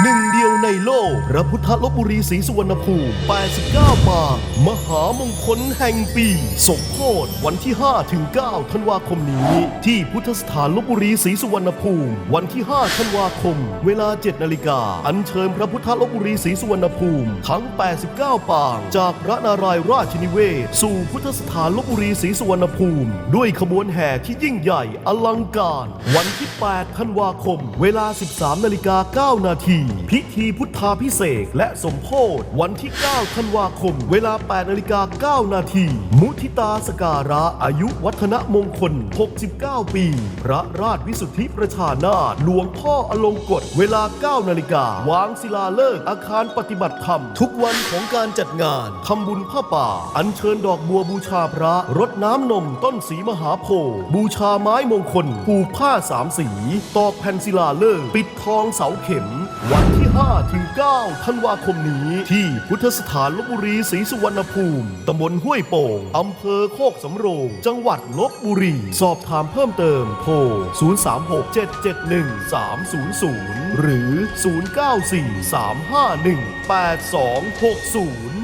หนึ่งเดียว ในโลกพระพุทธลบบุรีศรีสุวรรณภูมิ 89 ปาง มหามงคลแห่งปี สมโพธวันที่ 5 ถึง 9 ธันวาคมนี้ ที่พุทธสถานลบบุรีศรีสุวรรณภูมิ วันที่ 5 ธันวาคม เวลา 7 นาฬิกา อัญเชิญพระพุทธลบบุรีศรีสุวรรณภูมิ ทั้ง 89 ปาง จากพระนารายราชนิเวศ สู่พุทธสถานลบบุรีศรีสุวรรณภูมิ ด้วยขบวนแห่ที่ยิ่งใหญ่อลังการ วันที่ 8 ธันวาคม เวลา 13 นาฬิกา 9 นาที พิธีพุทธาพิเศษและสมโพธวันที่ 9 ธันวาคม เวลา 8นาฬิกา 9 นาที มุทิตาสการะอายุวัฒนมงคล 69 ปี พระราชวิสุทธิประชานาถหลวงพ่ออลงกฎเวลา 9 นาฬิกา วางศิลาฤกษ์อาคารปฏิบัติธรรม ทุกวันของการจัดงานทำบุญผ้าป่า อัญเชิญดอกบัวบูชาพระรดน้ำนมต้นสีมหาโพธิ์บูชาไม้มงคลผูกผ้าสามสี ตอกแผ่นศิลาฤกษ์ปิดทองเสาเข็ม วันที่ 5ถึง9ธันวาคมนี้ ที่พุทธสถานลบบุรีศรีสุวรรณภูมิ ตำบลห้วยโป่ง อำเภอโคกสำโรง จังหวัดลบบุรี สอบถามเพิ่มเติมโทร 036-771-300 หรือ 0943518260